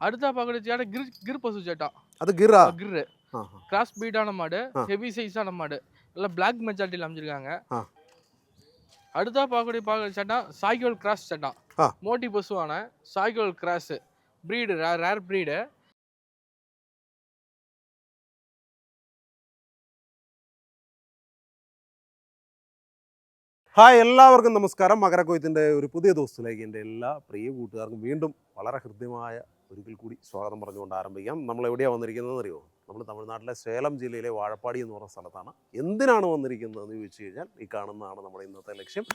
அடுத்தா பார்க்கறது சேட்டா கிர் கிர் பசு சேட்டா அது கிரா கிர் ஆஹா. கிராஸ் பீடான மாடு ஆ. ஹெவி சைஸான மாடு எல்லாம் பிளாக் மெஜாரிட்டியில் அமைஞ்சிருக்காங்க ஆ. அடுத்தா பார்க்கக்கூடிய பார்க்க சேட்டா சாய்கோல் கிராஸ் சேட்டா ஆ. மோட்டி பசுவான சாய்கோல் cross breed rare breed hi എല്ലാവർക്കും നമസ്കാരം മകരക്കൊയ്ത്തിൻ്റെ ഒരു പുതിയ ദിവസത്തിലേക്ക് എൻ്റെ എല്ലാ പ്രിയ കൂട്ടുകാർക്കും വീണ്ടും വളരെ ഹൃദ്യമായ ഒരിക്കൽ കൂടി സ്വാഗതം പറഞ്ഞുകൊണ്ട് ആരംഭിക്കാം. നമ്മൾ എവിടെയാണ് വന്നിരിക്കുന്നതെന്ന് അറിയോ? നമ്മൾ തമിഴ്നാട്ടിലെ സേലം ജില്ലയിലെ വാഴപ്പാടി എന്ന് പറഞ്ഞ സ്ഥലത്താണ്. എന്തിനാണ് വന്നിരിക്കുന്നതെന്ന് ചോദിച്ചു കഴിഞ്ഞാൽ ഈ കാണുന്നതാണ് നമ്മുടെ ഇന്നത്തെ ലക്ഷ്യം.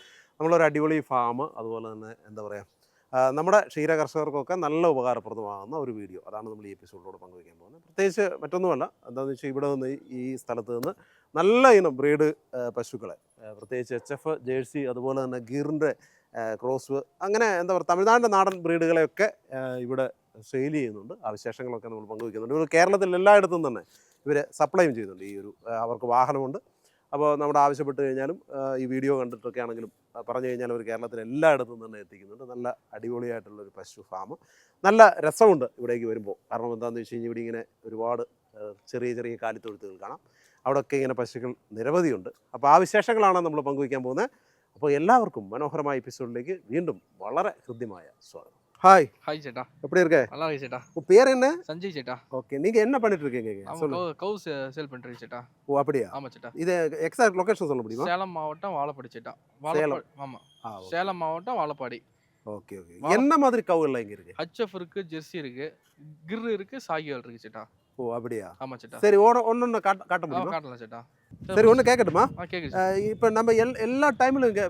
നമ്മളൊരു അടിപൊളി ഫാം അതുപോലെ തന്നെ എന്താ പറയുക നമ്മുടെ ക്ഷീര കർഷകർക്കൊക്കെ നല്ല ഉപകാരപ്രദമാകുന്ന ഒരു വീഡിയോ. അതാണ് നമ്മൾ ഈ എപ്പിസോഡിലൂടെ പങ്കുവയ്ക്കാൻ പോകുന്നത്. പ്രത്യേകിച്ച് മറ്റൊന്നുമല്ല എന്താണെന്ന് വെച്ചാൽ ഇവിടെ നിന്ന് ഈ സ്ഥലത്ത് നിന്ന് നല്ല ഇനം ബ്രീഡ് പശുക്കളെ. പ്രത്യേകിച്ച് എച്ച് എഫ് ജേഴ്സി അതുപോലെ തന്നെ ഗീറിന്റെ ക്രോസ് അങ്ങനെ എന്താ പറയുക തമിഴ്നാടിന്റെ നാടൻ ബ്രീഡുകളെയൊക്കെ ഇവിടെ സെയിൽ ചെയ്യുന്നുണ്ട്. ആ വിശേഷങ്ങളൊക്കെ നമ്മൾ പങ്കുവയ്ക്കുന്നുണ്ട്. ഇവർ കേരളത്തിൽ എല്ലായിടത്തും തന്നെ ഇവർ സപ്ലൈയും ചെയ്യുന്നുണ്ട്. ഈ ഒരു അവർക്ക് വാഹനമുണ്ട്. അപ്പോൾ നമ്മുടെ ആവശ്യപ്പെട്ട് കഴിഞ്ഞാലും ഈ വീഡിയോ കണ്ടിട്ടൊക്കെ ആണെങ്കിലും പറഞ്ഞു കഴിഞ്ഞാൽ അവർ കേരളത്തിൽ എല്ലായിടത്തും തന്നെ എത്തിക്കുന്നുണ്ട്. നല്ല അടിപൊളിയായിട്ടുള്ള ഒരു പശു ഫാം നല്ല രസമുണ്ട് ഇവിടേക്ക് വരുമ്പോൾ കാരണം എന്താണെന്ന് വെച്ച് കഴിഞ്ഞാൽ ഇവിടെ ഇങ്ങനെ ഒരുപാട് ചെറിയ ചെറിയ കാലിത്തൊഴുത്തുകൾ കാണാം. അവിടെയൊക്കെ ഇങ്ങനെ പശുക്കൾ നിരവധിയുണ്ട്. അപ്പോൾ ആ വിശേഷങ്ങളാണ് നമ്മൾ പങ്കുവയ്ക്കാൻ പോകുന്നത്. അപ്പോൾ എല്ലാവർക്കും മനോഹരമായ എപ്പിസോഡിലേക്ക് വീണ്ടും വളരെ ഹൃദ്യമായ സ്വാഗതം. ഹായ് ஹாய் சேட்டா. எப்படி இருக்க? நல்லா இருக்கு சேட்டா. உன் பேர் என்ன? சஞ்சய் சேட்டா. ஓகே நீங்க என்ன பண்ணிட்டு இருக்கீங்க சொல்லுங்க. கவு கவு சேல் பண்ணுறீங்க சேட்டா. ஓ அப்படியா? ஆமா சேட்டா. இது எக்ஸாக்ட் லொகேஷன் சொல்ல முடியுமா? சேலம் மாவட்டம் வாழப்பாடி சேட்டா. சேலம். ஆமா. சேலம் மாவட்டம் வாழப்பாடி. ஓகே ஓகே என்ன மாதிரி கவுகள்லாம் இங்க இருக்கு? ஹச்எஃப் இருக்கு ஜெர்சி இருக்கு கிர் இருக்கு சாகிகள் இருக்கு சேட்டா. ஓ அப்படியா? ஆமா சேட்டா. சரி ஒன்று ஒன்று காட்ட காட்ட முடியுமா? காட்டலாம் சேட்டா. சரி ஒன்று கேட்கட்டுமா ஆ கேக்குது அஹ் இப்போ நம்ம எல் எல்லா டைம்லையும் இங்கே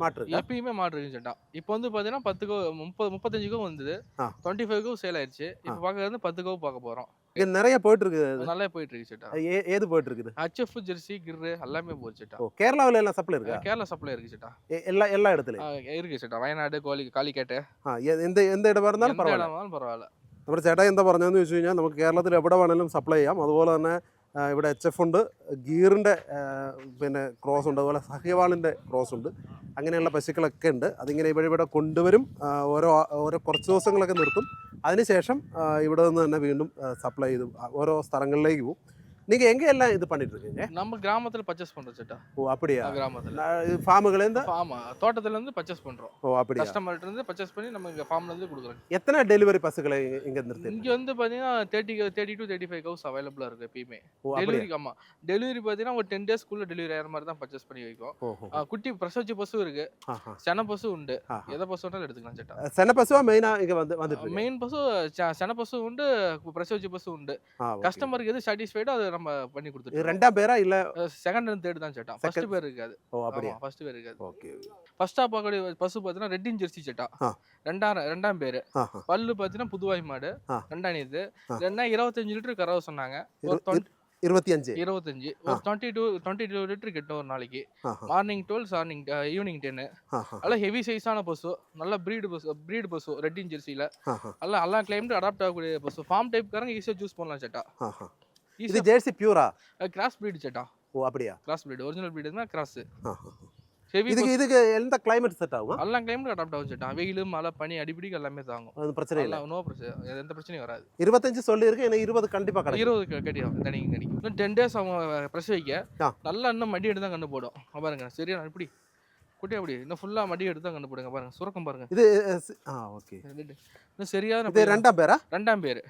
மாட்டு இருக்கா எப்பயுமே மாடு இருக்கு சேட்டா இப்போ வந்து பாத்தீங்கன்னா பத்து கோ முப்பது முப்பத்தஞ்சு கோ வந்தது ஆ. டுவெண்ட்டி ஃபைவ் கோ சேல் ஆயிடுச்சு இப்போ பார்க்கறது பத்து கோ பார்க்க போறோம் இங்கே நிறைய போயிட்டு இருக்குது நல்லா போயிட்டு இருக்கு சேட்டா ஏ ஏது போயிட்டு இருக்குது ஹச்எஃப் ஜெர்சி கிர் எல்லாமே போச்சு சேட்டா ஓ கேரளாவில் எல்லாம் சப்ளை இருக்கா கேரளா சப்ளை இருக்கு சேட்டா எ- எல்லா எல்லா இடத்துலையும் ஆ, இருக்கு சேட்டா വയനാട് കോലി കാലിക്കറ്റ് ആ എ- എന്ത് എന്ത് ഇടം പറഞ്ഞാലും எந்த പരവായില്ല இடமாலும் பரவாயில்ல നമ്മുടെ ചേട്ടാ എന്താ പറഞ്ഞതെന്ന് വെച്ച് കഴിഞ്ഞാൽ നമുക്ക് കേരളത്തിൽ എവിടെ വേണമെങ്കിലും സപ്ലൈ ചെയ്യാം അതുപോലെ തന്നെ ആ, ഇവിടെ എച്ച് എഫ് ഉണ്ട്. ഗീറിന്റെ പിന്നെ ക്രോസ് ഉണ്ട്. അതുപോലെ സഹ്യവാളിന്റെ ക്രോസ് ഉണ്ട്. അങ്ങനെയുള്ള പശുക്കളൊക്കെ ഉണ്ട്. അതിങ്ങനെ ഇവിടെ ഇവിടെ കൊണ്ടുവരും. ഓരോ ഓരോ കുറച്ച് ദിവസങ്ങളൊക്കെ നിർത്തും. അതിനുശേഷം ഇവിടെ നിന്ന് തന്നെ വീണ്ടും സപ്ലൈ ചെയ്ത് ഓരോ സ്ഥലങ്ങളിലേക്ക് പോകും. நீங்கள் எங்கே எல்லாம் இது பண்ணிட்டு இருக்கீங்க நம்ம கிராமத்துல பர்ச்சேஸ் பண்றோம் சேட்டா. ஓ அப்படியா? கிராமத்துல. ஃபார்முகளேருந்து ஆமா தோட்டத்துல இருந்து பர்ச்சேஸ் பண்றோம். ஓ அப்படியா? கஸ்டமர்ட்ட இருந்து பர்ச்சேஸ் பண்ணி நம்ம இங்க ஃபார்ம்ல இருந்து கொடுக்குறோம். எத்தனை டெலிவரி பஸ்ஸுகளை இங்கே நிறுத்தி இங்க வந்து பாத்தீங்கன்னா thirty thirty two thirty five cows அவைலபிளா இருக்கு எப்பயுமே டெலிவரி ஆமா. டெலிவரி பாத்தீங்கன்னா ஒரு டென் டேஸ்க்குள்ள டெலிவரி ஆகிற மாதிரி தான் பர்ச்சேஸ் பண்ணி வைக்கும். குட்டி பிரசவச்சி பசு இருக்கு. சென பசு உண்டு. எதை பசு வேணாலும் எடுத்துக்கலாம் சேட்டா. சென பசுவா மெயினாக இங்கே வந்து இருக்கு மெயின் பசு சென பசு உண்டு பிரசவச்சி பசு உண்டு. கஸ்டமருக்கு எது சாட்டிஸ்ஃபைடோ அதை நம்ம பண்ணி இது கொடுத்துருக்கோம் ரெண்டாம் பேரா இல்லை செகண்ட் அண்ட் தேர்ட் தான் சேட்டா ஃபர்ஸ்ட் பேர் இருக்காது. ஓ அப்படியா? ஃபர்ஸ்ட் பேர் இருக்காது. ஓகே ஃபர்ஸ்ட் பார்க்கக்கூடிய பசு பார்த்தீங்கன்னா ரெட்டின் ஜெர்சி சட்டா. ரெண்டாம் ரெண்டாம் பேரு. பல்லு பார்த்தீங்கன்னா புதுவாய் மாடு. ரெண்டாம் இது. ரெண்டா இருபத்தஞ்சு லிட்டர் கறவை சொன்னாங்க. இருபத்தி அஞ்சு இருபத்தஞ்சு. ஒரு twenty two twenty two litre கிட்ட ஒரு நாளைக்கு. மார்னிங் டுவெல் சார்னிங் ஈவினிங் டென்னு நல்லா ஹெவி சைஸான பசு. நல்ல ப்ரீடு பசு ப்ரீடு பசு ரெட்டின் ஜெர்சியில் நல்லா எல்லா அடாப்ட் ஆகக்கூடிய பசு. ஃபார்ம் டைப்காரங்க ஈஸியாக சூஸ் பண்ணலாம் சேட்டா இது ஜெர்சி பியூரா? கிராஸ் ப்ரீடு சேட்டா ஓ அப்படியா? கிராஸ் ப்ரீடு ஒரிஜினல் ப்ரீடுனா கிராஸ் இதுக்கு இதுக்கு எந்த கிளைமேட் செட் ஆகும்? எல்லா கிளைமேட் அடாப்ட் ஆகும் சேட்டா வெயில் மழை பனி அடிப்படிக்கு எல்லாமே தாங்கும் அது பிரச்சனை இல்லை. நோ பிரச்சனை எந்த பிரச்சனையும் வராது. இருபத்தஞ்சு சொல்லி இருக்கு எனக்கு இருபது கண்டிப்பா கிடைக்கும். இருபது கடிக்கும் கிடைக்கும் கிடைக்கும் இன்னும் டென் டேஸ் அவன் பிரசவிக்க. நல்லா இன்னும் மடி எடுத்து தான் கண்டு போடும். பாருங்க சரியா? இப்படி. குட்டி அப்படி. இன்னும் ஃபுல்லா மடி எடுத்து தான் கண்டு போடுங்க பாருங்க சுரக்கம் பாருங்க. இது ஆ ஓகே. இன்னும் சரியான இது ரெண்டாம் பேரா? ரெண்டாம் பேர்.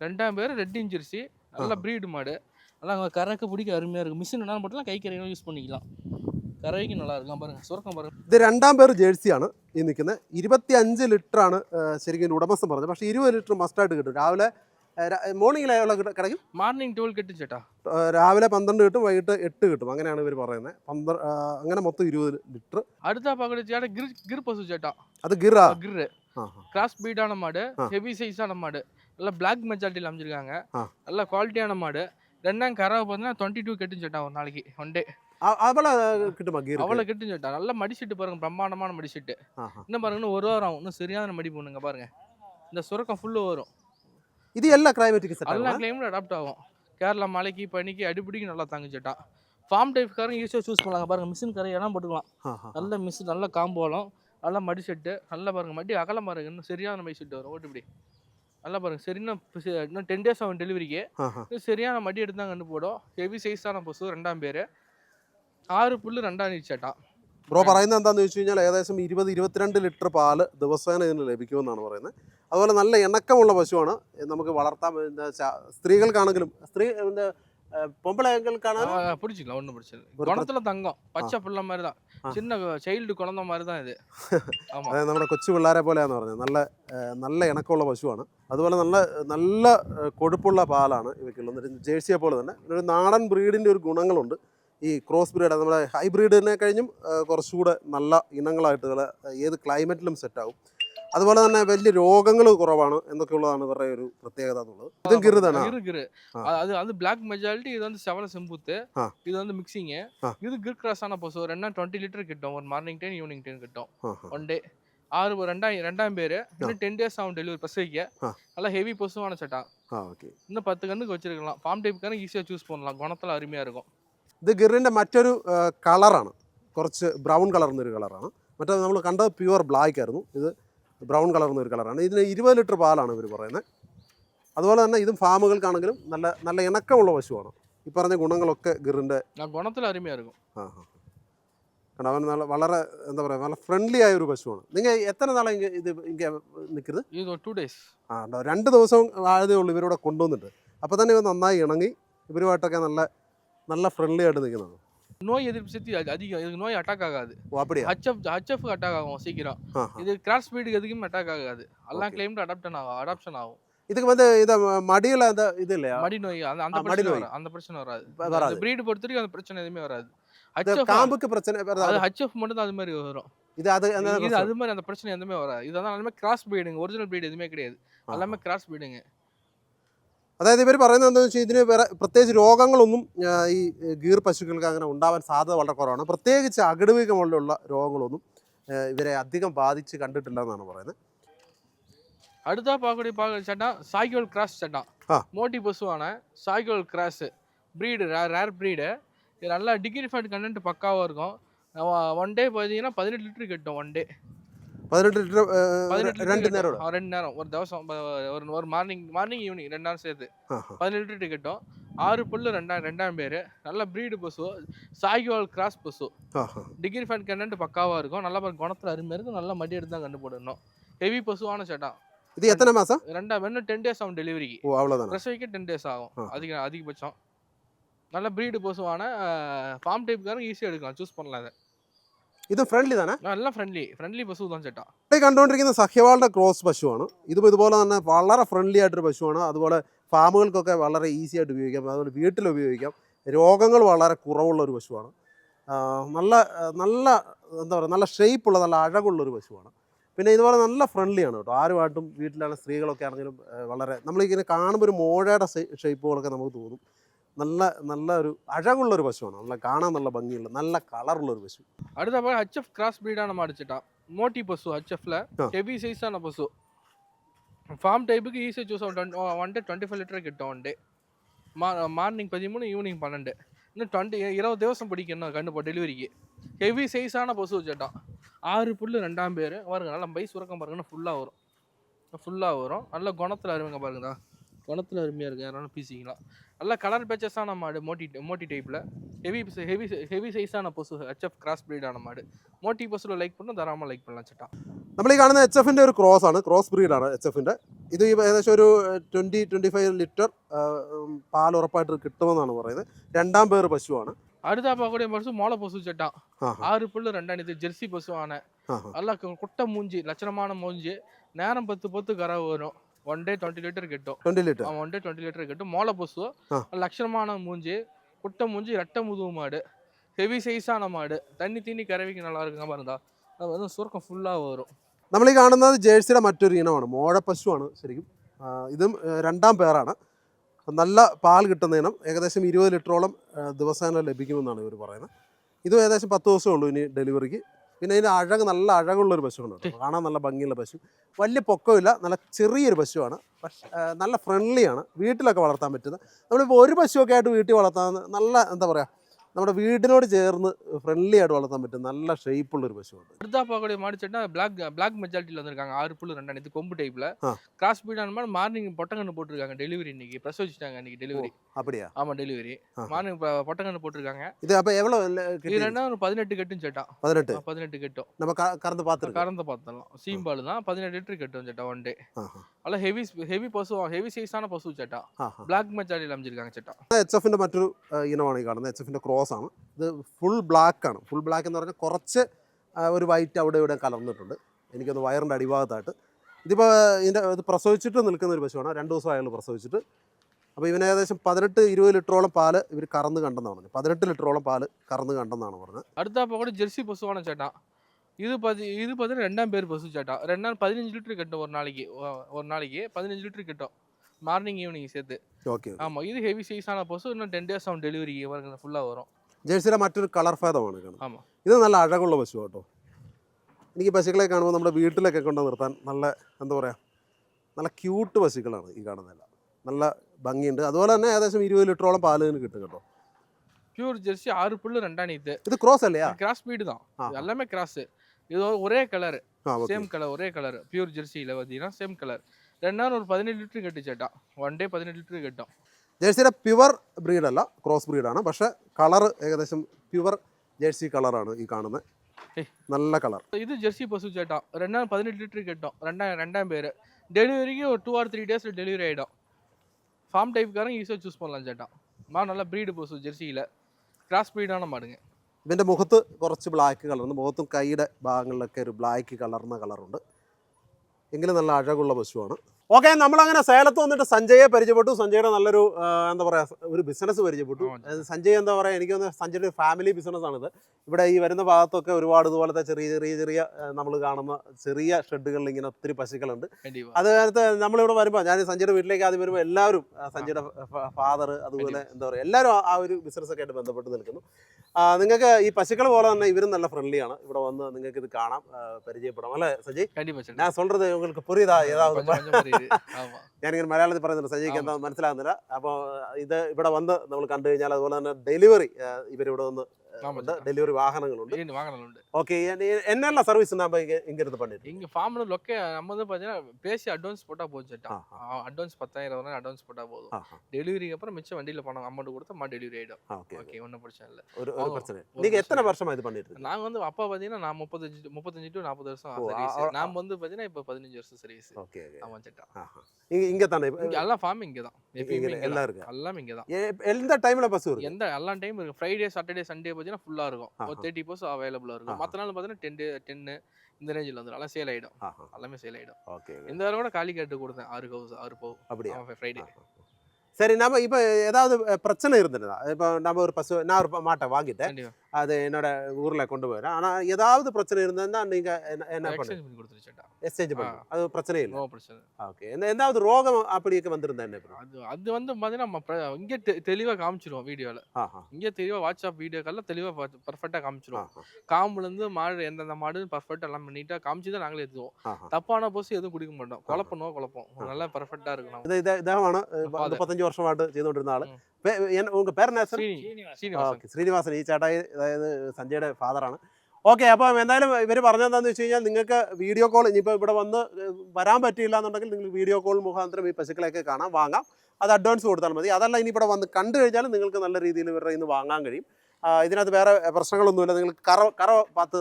ரெண்டாம் பேர் ரெட் இன்ஜெர்சி நல்லா ப்ரீடு மாடு நல்லா அங்கே கறக்க பிடிக்க அருமையாக இருக்கும் மிஷின் என்ன போட்டலாம் கை கரையும் யூஸ் பண்ணிக்கலாம் கறவைக்கு நல்லா இருக்கும் பாருங்க சுரக்கம் பாருங்க ഇത് രണ്ടാം പേര് ജേഴ്സിയാണ് ഈ നിൽക്കുന്നത് ഇരുപത്തി അഞ്ച് ലിറ്ററാണ് ശരിക്കും ഇതിന്റെ ഉടമസ്ഥൻ പറഞ്ഞത് പക്ഷേ ഇരുപത് ലിറ്റർ മസ്റ്റായിട്ട് കിട്ടും രാവിലെ മോർണിംഗിൽ എവിടെ കിടക്കും மார்னிங் டுவெல் கெட்டு சேட்டா ആ, രാവിലെ പന്ത്രണ്ട് കിട്ടും വൈകിട്ട് എട്ട് കിട്ടും അങ്ങനെയാണ് ഇവർ പറയുന്നത് പന്ത്ര ആ, അങ്ങനെ മൊത്തം இருபது லிட்டர் அடுத்தா பார்க்கறது சேட்டா கிர் கிர் பசு சேட்டா அது கிரா கிர் ஆஹா. கிராஸ் பீடான மாடு ஆ. ஹெவி சைஸான மாடு நல்லா பிளாக் மெஜாரிட்டியில் அமைஞ்சிருக்காங்க. நல்ல குவாலிட்டியான மாடு. ரெண்டாம் கறவை பார்த்தீங்கன்னா டுவெண்ட்டி டூ கெட்டுன்னு சேட்டா ஒரு நாளைக்கு ஒன் டே அ- அவள கிட்டுமா அவ்வளோ கெட்டுன்னு சேட்டா நல்ல மடிச்சிட்டு பாருங்க பிரம்மாண்டமான மடிச்சிட்டு இன்னும் பாருங்க இன்னும் ஒரு வாரம் ஆகும் இன்னும் சரியான மடி பண்ணுங்க பாருங்க. இந்த சுரக்கம் ஃபுல்லு வரும். இது எல்லா கிளைமேட்டுக்கு செட் எல்லா கிளைமேட்டும் அடாப்ட் ஆகும். கேரளா மலைக்கு பனிக்கு அடிப்படிக்கு நல்லா தாங்கு சேட்டா ஃபார்ம் டைப்காரங்க ஈஸியாக சூஸ் பண்ணலாங்க பாருங்க மிஷின் கரை இடம் போட்டுக்கலாம். நல்ல மிஸ் நல்ல காம்போலம் நல்லா மடி செட்டு நல்லா பாருங்க மடி அகலம் பாருங்க இன்னும் சரியான மடி செட்டு வரும். ஓட்டு இப்படி நல்லா பாருங்க சரி இன்னும் இப்ப ச- இன்னும் டென் டேஸ் ஆகும் டெலிவரிக்கு ஆ ஆ இது சரியான மடி எடுத்து தான் கண்டு போடும் ஹெவி சைஸான பசு ரெண்டாம் பேர் ആറ് പുല്ല് രണ്ടാം ചേട്ടാ ബ്രോ പറയുന്നത് എന്താണെന്ന് വെച്ച് കഴിഞ്ഞാൽ ഏകദേശം ഇരുപത് ഇരുപത്തിരണ്ട് ലിറ്റർ പാല് ദിവസേന ഇതിന് ലഭിക്കുമെന്നാണ് പറയുന്നത് അതുപോലെ നല്ല ഇണക്കമുള്ള പശുവാണ് ഇത് നമുക്ക് വളർത്താൻ എന്താ ച- സ്ത്രീകൾക്കാണെങ്കിലും സ്ത്രീ എന്താ பொம்பளைங்களுக்கான பிடிச்சிக்கலாம் ஒன்றும் பிரச்சனை இல்லை ஒரு குணத்துல தங்கம் பச்சை புள்ள மாதிரி தான் ஆ. சின்ன சைல்டு குழந்த மாதிரி தான் இது ஆமா അതായത് നമ്മുടെ കൊച്ചു പിള്ളേരെ പോലെയാന്ന് പറഞ്ഞത് നല്ല ആ, നല്ല ഇണക്കമുള്ള പശുവാണ് അതുപോലെ നല്ല നല്ല ആ, കൊഴുപ്പുള്ള പാലാണ് ഇവയ്ക്കുള്ളത് എന്നിട്ട് ജേഴ്സിയെ പോലെ തന്നെ ഒരു നാടൻ ബ്രീഡിൻ്റെ ഒരു ഗുണങ്ങളുണ്ട് ഈ ക്രോസ് ബ്രീഡ് നമ്മുടെ ഹൈബ്രീഡിനെ കഴിഞ്ഞും ആ, കുറച്ചുകൂടെ നല്ല ഇനങ്ങളായിട്ട് ഇതുപോലെ ഏത് ക്ലൈമറ്റിലും സെറ്റാവും അതുപോലെ തന്നെ വലിയ രോഗങ്ങൾ കുറവാണ് എന്നൊക്കെയുള്ളതാണ് ഇവരുടെ ഒരു പ്രത്യേകത എന്നുള്ളത് ഇതും ഗിറുതാണ് இருக்கு ஆ. அது அது பிளாக் மெஜாரிட்டி இது வந்து செவல செம்புத்து ஆ. இது வந்து மிக்சிங்கு ஆ. இது கிர் கிராஸான பசு ரெண்டா டுவெண்ட்டி லிட்டர் கிட்டும் ஒரு மார்னிங் டைம் ஈவினிங் டைம் கிட்டும் ആ ആ ஒன் டே ஆறு ரெண்டாம் ரெண்டாம் பேர் இன்னும் டென் டேஸ் ஆகும் டெலிவரி பசுவைக்க ஆ. நல்லா ஹெவி பசுவான சட்டா ആ ഓക്കെ இன்னும் பத்து கண்ணுக்கு வச்சிருக்கலாம் ஃபார்ம் டைப்புக்கான ஈஸியாக சூஸ் பண்ணலாம் குணத்துல அருமையா இருக்கும் ഇത് ഗിറിൻ്റെ മറ്റൊരു ആ, കളറാണ് കുറച്ച് ബ്രൗൺ കളർന്നൊരു കളറാണ് മറ്റേ നമ്മൾ കണ്ടത് പ്യുവർ ബ്ലാക്ക് ആയിരുന്നു ഇത് ബ്രൗൺ കളർന്ന ഒരു കളറാണ് ഇതിന് ഇരുപത് ലിറ്റർ പാലാണ് ഇവർ പറയുന്നത് അതുപോലെ തന്നെ ഇതും ഫാമുകൾക്കാണെങ്കിലും നല്ല നല്ല ഇണക്കമുള്ള പശുവാണ്. ഈ പറഞ്ഞ ഗുണങ്ങളൊക്കെ ഗിറിന്റെ ഗുണത്തിൽ അരുമയായിരിക്കും. ആ ആ കാരണം അവൻ നല്ല വളരെ എന്താ പറയുക നല്ല ഫ്രണ്ട്ലി ആയ ഒരു പശുവാണ്. നിങ്ങൾ എത്ര നാളെ ഇത് ഇങ്ങനെ നിൽക്കരുത് ടു ഡേയ്സ് ആ ഉണ്ടോ രണ്ട് ദിവസം ആയതേ ഉള്ളൂ ഇവരിവിടെ കൊണ്ടുവന്നിട്ട്. അപ്പോൾ തന്നെ ഇവ നന്നായി ഇണങ്ങി. ഇവരുമായിട്ടൊക്കെ നല്ല നല്ല ഫ്രണ്ട്ലി ആയിട്ട് നിൽക്കുന്നതാണ്. நோய் எதிர்ப்பு சக்தி அதி- அதிகம். இதுக்கு நோய் அட்டாக் ஆகாது. ഓ அப்படியா? ஹச்எஃப் ஹச்எஃப் அட்டாக் ஆகும் சீக்கிரம். இது கிராஸ் ஸ்பீடுக்கு எதுக்குமே அட்டாக் ஆகாது. எல்லாம். கிளைம்டு அடாப்டன் ஆகும் அடாப்ஷன் ஆகும். இதுக்கு வந்து இதை மடியில் அந்த இது இல்லையா? மடி நோய் அந்த அந்த மடி நோய். வராது. அந்த பிரச்சனை வராது. வராது. பிரீடு பொறுத்த வரைக்கும் அந்த பிரச்சனை எதுவுமே வராது. ஹச்எஃப் காம்புக்கு பிரச்சனை ஏதாவது- ஹச்எஃப் மட்டும் தான் அது மாதிரி வரும். இது அது இது. அது மாதிரி அந்த பிரச்சனை எதுவுமே வராது. இதெல்லாம் எல்லாமே கிராஸ் பிரீடுங்க ஒரிஜினல் பிரீடு எதுவுமே கிடையாது. எல்லாமே கிராஸ் பிரீடுங்க അതായത് ഇവർ പറയുന്നത് എന്താണെന്ന് വെച്ചാൽ ഇതിന് വേറെ പ്രത്യേകിച്ച് രോഗങ്ങളൊന്നും ആ, ഈ ഗീർ പശുക്കൾക്ക് അങ്ങനെ ഉണ്ടാവാൻ സാധ്യത വളരെ കുറവാണ് പ്രത്യേകിച്ച് അകിടുവീക്കം പോലുള്ള രോഗങ്ങളൊന്നും ആ, ഇവരെ അധികം ബാധിച്ച് കണ്ടിട്ടില്ല എന്നാണ് പറയുന്നത് அடுத்தா பார்க்கக்கூடிய பார்க்க சட்டா சாய்கோல் கிராஸ் சட்டா ஆ. மோட்டி பசுவான சாய்கோல் கிராஸ் ப்ரீடு ரேர் ப்ரீடு இது நல்லா டிகிரிஃபைட் கண்டென்ட் பக்காவாக இருக்கும் ஒன் டே பார்த்தீங்கன்னா பதினெட்டு லிட்டர் கட்டும் ஒன் டே പതിനെട്ട് ലിറ്റർ பதினெட்டு லிட்டர் ரெண்டு நேரம். ரெண்டு நேரம். ஒரு தவசம் ஒரு ஒரு மார்னிங் மார்னிங் ஈவினிங் ரெண்டு நேரம் சேர்த்து. பதினெட்டு லிட்டர் டிக்கெட்டும் ஆறு புல்லு ரெண்டாயிரம் ரெண்டாம் பேர். நல்ல ப்ரீடு பஸ்ஸு சாகிவால் கிராஸ் பஸ்ஸு டிகிரி ஃபேன் கண்டென்ட் பக்காவாக இருக்கும். நல்லா குணத்தில் அருமையாக இருக்கும் நல்லா மடி எடுத்து தான் கண்டு போடணும் ஹெவி பஸ்ஸுவான சட்டம் இது எத்தனை மாசம்? ரெண்டா இன்னும் டென் டேஸ் ஆகும் டெலிவரிக்கு ஓ அவ்வளோதான் பிரசவிக்க டென் டேஸ் ஆகும். அதிக அதிகபட்சம். நல்ல ப்ரீடு பசுவான ஃபார்ம் டைப்காரங்க ஈஸியாக எடுக்கலாம். சூஸ் பண்ணலாம் அதை ഇത് ഫ്രണ്ട്ലി തന്നെ നല്ല ഫ്രണ്ട്ലി ഫ്രണ്ട്ലി പശു ചേട്ടാ. ഇവിടെ കണ്ടുകൊണ്ടിരിക്കുന്ന സഹ്യവാളുടെ ക്രോസ് പശുവാണ് ഇതും ഇതുപോലെ തന്നെ വളരെ ഫ്രണ്ട്ലി ആയിട്ടൊരു പശുവാണ് അതുപോലെ ഫാമുകൾക്കൊക്കെ വളരെ ഈസി ആയിട്ട് ഉപയോഗിക്കാം. അതുപോലെ വീട്ടിൽ ഉപയോഗിക്കാം. രോഗങ്ങൾ വളരെ കുറവുള്ള ഒരു പശുവാണ് നല്ല നല്ല എന്താ പറയുക നല്ല ഷേപ്പുള്ള നല്ല അഴകുള്ളൊരു പശുവാണ് പിന്നെ ഇതുപോലെ നല്ല ഫ്രണ്ട്ലിയാണ് കേട്ടോ. ആരുമായിട്ടും വീട്ടിലാണ് സ്ത്രീകളൊക്കെ ആണെങ്കിലും വളരെ നമ്മളിങ്ങനെ കാണുമ്പോൾ ഒരു മോഴയുടെ ഷേപ്പുകളൊക്കെ നമുക്ക് തോന്നും. നല്ല നല്ല ഒരു അഴകുള്ള ഒരു പശുവാണ് നല്ല കാണാൻ നല്ല ഭംഗിയുള്ള നല്ല കളറുള്ള ഒരു പശു அடுத்த பாரு ஹச்எஃப் கிராஸ் ப்ரீடான மாடு சேட்டா மோட்டி பசு ஹச்எஃப்ல ஆ. ஹெவி சைஸான பசு ஃபார்ம் டைப்புக்கு ஈஸியாக choose one day twenty five litre கிட்ட ஒன் டே மா மார்னிங் பதிமூணு ஈவினிங் பன்னெண்டு இன்னும் டுவெண்ட்டி இருபது திவசம் பிடிக்கணும் கண்டு போ டெலிவரிக்கு ஹெவி சைஸான பசு சேட்டா ஆறு புல்லு ரெண்டாம் பேர் பாருங்க நல்லா பை சுரக்கம் பாருங்கன்னா ஃபுல்லாக வரும் ஃபுல்லாக வரும் நல்ல குணத்தில் அருமைங்க பாருங்கடா குணத்தில் அருமையாக இருக்குது அதனால பீசிக்கலாம் நல்ல கலர் பேச்சஸான மாடு மோட்டி மோட்டி டைப்பில் ஹெவி ஹெவி ஹெவி சைஸான பசு ஹெச்எஃப் கிராஸ் ப்ரீடான மாடு மோட்டி பசுல லைக் பண்ணால் தாராளமாக லைக் பண்ணலாம் சேட்டா നമ്മൾ ഈ കാണുന്ന എച്ച് എഫിൻ്റെ ഒരു ക്രോസ് ആണ് ക്രോസ് ബ്രീഡാണ് എച്ച് എഫിൻ്റെ ഇത് ഈ ഏകദേശം ഒരു ട്വൻറ്റി ട്വൻറ്റി ഫൈവ് ലിറ്റർ പാൽ ഉറപ്പായിട്ട് കിട്ടുമെന്നാണ് പറയുന്നത് രണ്ടാം പേർ പശുവാണ് அடுத்தா பார்க்கக்கூடிய பசு மோளை பசு சட்டா ஆஹா. ஆறு புல்லு ரெண்டாம் இது ஜெர்சி பசுவான ஆஹா. நல்லா கு- குட்டை மூஞ்சி லட்சணமான மூஞ்சி நேரம் பத்து பத்து கரை வரும் ஒன் டே டுவெண்ட்டி லிட்டர் கிட்டும் twenty litre one day twenty litre கிட்டும் மோளை பசு ஆ. லட்சணமான மூஞ்சி குட்டை மூஞ்சி ரெட்டை முதுகு மாடு ஹெவி சைஸான மாடு தண்ணி தீனி கறவைக்கு நல்லா இருக்குங்க பாருந்தா அது வந்து சுருக்கம் ஃபுல்லாக வரும் നമ്മൾ ഈ കാണുന്നത് ജേഴ്സിയുടെ മറ്റൊരു ഇനമാണ് മോഴ പശുവാണ് ശരിക്കും ആ, ഇതും ആ, രണ്ടാം പേരാണ് നല്ല പാൽ കിട്ടുന്ന ഇനം ഏകദേശം ഇരുപത് ലിറ്ററോളം ആ, ദിവസേന ലഭിക്കുമെന്നാണ് ഇവർ പറയുന്നത് ഇതും ഏകദേശം പത്ത് ദിവസമേ ഉള്ളൂ ഇനി ഡെലിവറിക്ക് പിന്നെ ഇതിന് അഴക് നല്ല അഴകുള്ളൊരു പശുവാണ് കേട്ടോ. കാണാൻ നല്ല ഭംഗിയുള്ള പശു. വലിയ പൊക്കമില്ല നല്ല ചെറിയൊരു പശുവാണ്. പക്ഷേ നല്ല ഫ്രണ്ട്ലിയാണ് വീട്ടിലൊക്കെ വളർത്താൻ പറ്റുന്നത് നമ്മളിപ്പോൾ ഒരു പശുവൊക്കെ ആയിട്ട് വീട്ടിൽ വളർത്താൻ നല്ല എന്താ പറയുക നമ്മുടെ വീടിനോട് ചേർന്ന് ഫ്രണ്ട്ലി ആയിട്ട് വളർത്താൻ പറ്റും നല്ല ഷേപ്പുള്ള ஒரு പശുവുണ്ട് அடுத்தா பார்க்கக்கூடிய மாடு செட்டா பிளாக் பிளாக் மெஜாரிட்டியில் வந்திருக்காங்க ஆறு புல்லு ரெண்டாம் இது கொம்பு டைப்ல ஆ. கிராஸ் பீடான மாதிரி மார்னிங் பொட்டங்கன்னு போட்டிருக்காங்க டெலிவரி இன்னைக்கு பிரசவிச்சிட்டாங்க இன்னைக்கு டெலிவரி அப்படியா ஆமா டெலிவரி ஆஹா. மார்னிங் பொட்டங்கன்னு போட்டிருக்காங்க இது அப்போ எவ்வளோ இது கிட்டி ரெண்டா ஒரு பதினெட்டு கட்டும் சேட்டா பதினெட்டு பதினெட்டு கட்டும் நம்ம க கறந்து பார்த்துருக்கோம் கறந்து பார்த்தலாம் சீம்பால் தான் பதினெட்டு லிட்டர் கட்டும் சேட்டா ஒன் டே ஆஹா அல்ல ஹெவி ஹெவி பசு ஹெவி சைஸான பசு சேட்டா ആഹാ. பிளாக் மெஜாரிட்டியில் அமைச்சிருக்காங்க சேட்டா എച്ച് എഫിൻ്റെ മറ്റൊരു ആ, ഇനമാണ് ഈ കാണുന്നത് എച്ച് എഫിൻ്റെ ക്രോസ് ആണ് ഇത് ഫുൾ ബ്ലാക്ക് ആണ് ഫുൾ ബ്ലാക്ക് എന്ന് പറഞ്ഞാൽ കുറച്ച് ആ, ഒരു വൈറ്റ് അവിടെ ഇവിടെ കലർന്നിട്ടുണ്ട് എനിക്കൊന്ന് വയറിൻ്റെ അടിഭാഗത്തായിട്ട് ഇതിപ്പോൾ ഇതിൻ്റെ ഇത് പ്രസവിച്ചിട്ട് നിൽക്കുന്ന ഒരു പശുവാണ് രണ്ട് ദിവസം അയാൾ പ്രസവിച്ചിട്ട് അപ്പോൾ ഇവന് ഏകദേശം പതിനെട്ട് ഇരുപത് ലിറ്ററോളം പാല് ഇവർ കറന്ന് കണ്ടെന്നാണ് പറഞ്ഞത് പതിനെട്ട് ലിറ്ററോളം പാല് കറന്ന് കണ്ടെന്നാണ് പറഞ്ഞത് அடுத்தாப்ப கூட ஜெர்சி பசுவான சேட்டா இது பதி இது பார்த்தீங்கன்னா ரெண்டாம் பேர் பசு சேட்டா ரெண்டாம் பதினஞ்சு லிட்டர் கட்டும் ஒரு நாளைக்கு ஒ- ஒரு நாளைக்கு பதினஞ்சு லிட்டர் கட்டும் மார்னிங் ஈவினிங் சேர்த்து ഓക്കെ ஆமா இது ஹெவி சைஸான பசு இன்னும் டென் டேஸ் ஆகும் டெலிவரி ஃபுல்லாக வரும் ജേഴ്സിയുടെ മറ്റൊരു കളർ ഭേദമാണ് കാണുന്നത് ஆமா ഇത് നല്ല അഴകുള്ള പശു കേട്ടോ എനിക്ക് പശുക്കളെ കാണുമ്പോൾ നമ്മുടെ വീട്ടിലൊക്കെ കൊണ്ട് നിർത്താൻ നല്ല എന്താ പറയുക നല്ല ക്യൂട്ട് പശുക്കളാണ് ഈ കാണുന്നതെല്ലാം നല്ല ഭംഗിയുണ്ട് അതുപോലെ തന്നെ ഏകദേശം ഇരുപത് ലിറ്ററോളം പാല് ഇതിന് കിട്ടും കേട്ടോ பியூர் ஜெர்சி ஆறு புல்லு ரெண்டாம் நீத்து ഇത് ക്രോസ് അല്ലയാ கிராஸ் பீடு தான் ஆ. இது எல்லாமே கிராஸ் இது ஒரே கலர் ആ ഓക്കെ சேம் கலர் ஒரே கலர் பியூர் ஜெர்சியில் பார்த்தீங்கன்னா சேம் கலர் ரெண்டாம் ஒரு பதினெட்டு லிட்டர் கட்டு சேட்டா ஒன் டே பதினெட்டு லிட்டர் கட்டும் ജേഴ്സിയുടെ പ്യുവർ ബ്രീഡല്ല ക്രോസ് ബ്രീഡാണ് പക്ഷേ കളർ ഏകദേശം പ്യുവർ ജേഴ്സി കളറാണ് ഈ കാണുന്നത് ഏയ്. നല്ല കളർ இது ஜெர்சி பசு சேட்டா ரெண்டாம் பதினெட்டு லிட்டர் கட்டும் ரெண்டாம் ரெண்டாம் பேர் டெலிவரிக்கு ஒரு டூ ஆர் த்ரீ டேஸில் டெலிவரி ஆகிடும் ஃபார்ம் டைப்காரங்க ஈஸியாக சூஸ் பண்ணலாம் சேட்டா மா நல்லா ப்ரீடு பசு ஜெர்சியில் கிராஸ் ப்ரீடான மாடுங்க ഇവൻ്റെ മുഖത്ത് കുറച്ച് ബ്ലാക്ക് കളറുണ്ട് മുഖത്തും കൈയുടെ ഭാഗങ്ങളിലൊക്കെ ഒരു ബ്ലാക്ക് കളർന്ന കളറുണ്ട് എങ്കിലും നല്ല അഴകുള്ള പശുവാണ് ഓക്കെ നമ്മളങ്ങനെ സേലത്ത് വന്നിട്ട് സഞ്ജയെ പരിചയപ്പെട്ടു. സഞ്ജയുടെ നല്ലൊരു എന്താ പറയുക ഒരു ബിസിനസ് പരിചയപ്പെട്ടു. സഞ്ജയ് എന്താ പറയുക എനിക്ക് തോന്നുന്നത് സഞ്ജയുടെ ഒരു ഫാമിലി ബിസിനസ്സാണിത് ഇവിടെ ഈ വരുന്ന ഭാഗത്തൊക്കെ ഒരുപാട് ഇതുപോലത്തെ ചെറിയ ചെറിയ ചെറിയ നമ്മൾ കാണുന്ന ചെറിയ ഷെഡുകളിൽ ഇങ്ങനെ ഒത്തിരി പശുക്കളുണ്ട്. അതുകാലത്ത് നമ്മളിവിടെ വരുമ്പോൾ ഞാൻ സഞ്ജയുടെ വീട്ടിലേക്ക് ആദ്യം വരുമ്പോൾ എല്ലാവരും സഞ്ജയുടെ ഫാദർ അതുപോലെ എന്താ പറയുക എല്ലാവരും ആ ഒരു ബിസിനസ്സൊക്കെ ആയിട്ട് ബന്ധപ്പെട്ട് നിൽക്കുന്നു. നിങ്ങൾക്ക് ഈ പശുക്കൾ പോലെ തന്നെ ഇവരും നല്ല ഫ്രണ്ട്ലിയാണ് ഇവിടെ വന്ന് നിങ്ങൾക്ക് ഇത് കാണാം പരിചയപ്പെടാം. അല്ലേ സഞ്ജയ്? ഞാൻ സൊല്ലത് നിങ്ങൾക്ക് പുറിയതാ ഏതാ ഞാനിങ്ങനെ മലയാളത്തിൽ പറയുന്നില്ല സജയ്ക്ക് എന്താ മനസ്സിലാകുന്നില്ല. അപ്പോൾ ഇത് ഇവിടെ വന്ന് നമ്മൾ കണ്ടു കഴിഞ്ഞാൽ അതുപോലെ തന്നെ ഡെലിവറി ഇവരിവിടെ വന്ന് டெலிவரி வாகனங்கள் உண்டு வாகனங்கள் உண்டு ஓகே என்னென்ன சர்வீஸ் நம்ம இங்கே இங்கேருந்து பண்ணிட்டு இங்கே ஃபார்மில் லொக்கே நம்ம வந்து பார்த்தீங்கன்னா பேசி அட்வான்ஸ் போட்டால் போச்சுட்டான் அட்வான்ஸ் பத்தாயிரம் வரை அட்வான்ஸ் போட்டால் போதும். டெலிவரிக்கு அப்புறம் மிச்சம் வண்டியில் பணம் அமௌண்ட் கொடுத்தா அம்மா டெலிவரி ஆகிடும் ஓகே ஓகே. ஒன்றும் பிரச்சனை இல்லை. ஒரு ஒரு பிரச்சனை நீங்கள் எத்தனை வருஷமாக இது பண்ணிட்டு நாங்கள் வந்து அப்பா பார்த்தீங்கன்னா நான் முப்பத்தஞ்சு முப்பத்தஞ்சு டு நாற்பது வருஷம் நாம் வந்து பார்த்தீங்கன்னா இப்போ பதினஞ்சு வருஷம் சர்வீஸ் ஓகே ஆமாம் சட்டா இங்க இங்கே தானே? எல்லாம் ஃபார்ம் இங்க தான். எப்பயுமே எல்லாம் இருக்குது எல்லாம் இங்கே தான். எந்த டைமில் பஸ் வரும் எந்த எல்லா டைம் இருக்குது ஃப்ரைடே சாட்டர்டே சண்டே பார்த்தீங்கன்னா ஃபுல்லாக இருக்கும். ஒரு. தேர்ட்டி பர்ஸ் அவைலபிளாக இருக்கும். மற்ற நாள் பார்த்தீங்கன்னா டென் டென்னு இந்த ரேஞ்சில் வந்துடும் எல்லாம் சேல் ஆகிடும். எல்லாமே சேல் ஆகிடும் ஓகே இந்த வாரம் கூட காலி கேட்டு கொடுத்தேன். ஆறு கவுஸ் ஆறு பவு அப்படியா? ஃப்ரைடே. சரி நம்ம இப்போ ஏதாவது பிரச்சனை இருந்ததுதா இப்போ நம்ம ஒரு பசு நான் ஒரு ப- மாட்டை வாங்கிட்டேன். அது என்னோட ஊர்ல கொண்டு போயிடுறேன். ஆனா ஏதாவது பிரச்சனை இருந்ததுன்னா நீங்க என்ன என்ன பண்ணி கொடுத்துருச்சேட்டா எக்ஸ்சேஞ்ச் பண்ணு அது பிரச்சனை இல்லை நோ பிரச்சனை ஓகே எந்த எந்தாவது ரோகம் அப்படியே வந்திருந்தா என்ன பண்ணும் அது அது வந்து பார்த்தீங்கன்னா நம்ம பிர- இங்கே தெ தெளிவாக காமிச்சிருவோம் வீடியோவில் ஆஹா இங்கே தெளிவாக வாட்ஸ்அப் வீடியோக்கெல்லாம் தெளிவாக பர்ஃபெக்டாக காமிச்சிருவோம் ஆஹா காம்புலேருந்து மாடு எந்தெந்த மாடு பர்ஃபெக்டாக எல்லாம் நீட்டாக காமிச்சு தான் நாங்களே எடுத்துவோம் ஆஹா தப்பான போஸ் எதுவும் குடிக்க மாட்டோம் குழப்பணும் குழப்பம் நல்லா பர்ஃபெக்டாக இருக்கணும் ഇത് ഇത് ഇദ്ദേഹമാണ് ഏഹ്, അപ്പൊ അതെ. മുപ്പത്തഞ്ച് വർഷമായിട്ട് ചെയ്തുകൊണ്ടിരുന്ന ആള് ഉം. പേ- എൻ- ഉങ്ക പേര് എന്നാ സർ? ஸ்ரீனி ஸ்ரீனிவாசன் ഓക്കെ ശ്രീനിവാസൻ ഈ ചേട്ടായി അതായത് സഞ്ജയുടെ ഫാദറാണ് ഓക്കെ അപ്പം എന്തായാലും ഇവർ പറഞ്ഞതെന്താണെന്ന് വെച്ച് കഴിഞ്ഞാൽ നിങ്ങൾക്ക് വീഡിയോ കോൾ ഇനിയിപ്പോൾ ഇവിടെ വന്ന് വരാൻ പറ്റിയില്ല എന്നുണ്ടെങ്കിൽ നിങ്ങൾ വീഡിയോ കോൾ മുഖാന്തരം ഈ പശുക്കളെയൊക്കെ കാണാം വാങ്ങാം. അത് അഡ്വാൻസ് കൊടുത്താൽ മതി. അതല്ല ഇനി ഇവിടെ വന്ന് കണ്ടു കഴിഞ്ഞാൽ നിങ്ങൾക്ക് നല്ല രീതിയിൽ ഇവരുടെ ഇന്ന് വാങ്ങാൻ കഴിയും. ഇതിനകത്ത് വേറെ പ്രശ്നങ്ങളൊന്നുമില്ല. നിങ്ങൾ കറവ കറവ പത്ത്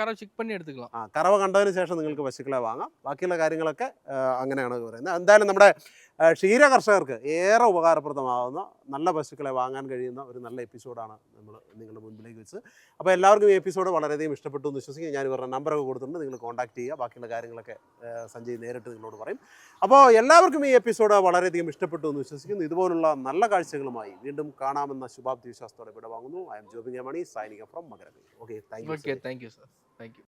കറ ചിക്ക് പണി എടുത്തുകളാം. ആ കറവ് കണ്ടതിന് ശേഷം നിങ്ങൾക്ക് പശുക്കളെ വാങ്ങാം. ബാക്കിയുള്ള കാര്യങ്ങളൊക്കെ അങ്ങനെയാണ് പറയുന്നത്. എന്തായാലും നമ്മുടെ ക്ഷീര കർഷകർക്ക് ഏറെ ഉപകാരപ്രദമാകുന്ന നല്ല പശുക്കളെ വാങ്ങാൻ കഴിയുന്ന ഒരു നല്ല എപ്പിസോഡാണ് നമ്മൾ നിങ്ങളുടെ മുൻപിലേക്ക് വെച്ച് അപ്പോൾ എല്ലാവർക്കും ഈ എപ്പിസോഡ് വളരെയധികം ഇഷ്ടപ്പെട്ടു എന്ന് വിശ്വസിക്കുക ഞാൻ ഇവരുടെ നമ്പറൊക്കെ കൊടുത്തിട്ടുണ്ട്. നിങ്ങൾ കോൺടാക്ട് ചെയ്യുക. ബാക്കിയുള്ള കാര്യങ്ങളൊക്കെ സഞ്ജയ് നേരിട്ട് നിങ്ങളോട് പറയും. അപ്പോൾ എല്ലാവർക്കും ഈ എപ്പിസോഡ് വളരെയധികം ഇഷ്ടപ്പെട്ടു എന്ന് വിശ്വസിക്കുന്നു. ഇതുപോലുള്ള നല്ല കാഴ്ചകളുമായി വീണ്ടും കാണാമെന്ന ശുഭാപ്തി വിശ്വാസത്തോടെ വിടവാങ്ങുന്നു. ഐ എം ജോബിൻ മണി സൈനിക from മകരവി okay thank you thank you sir thank you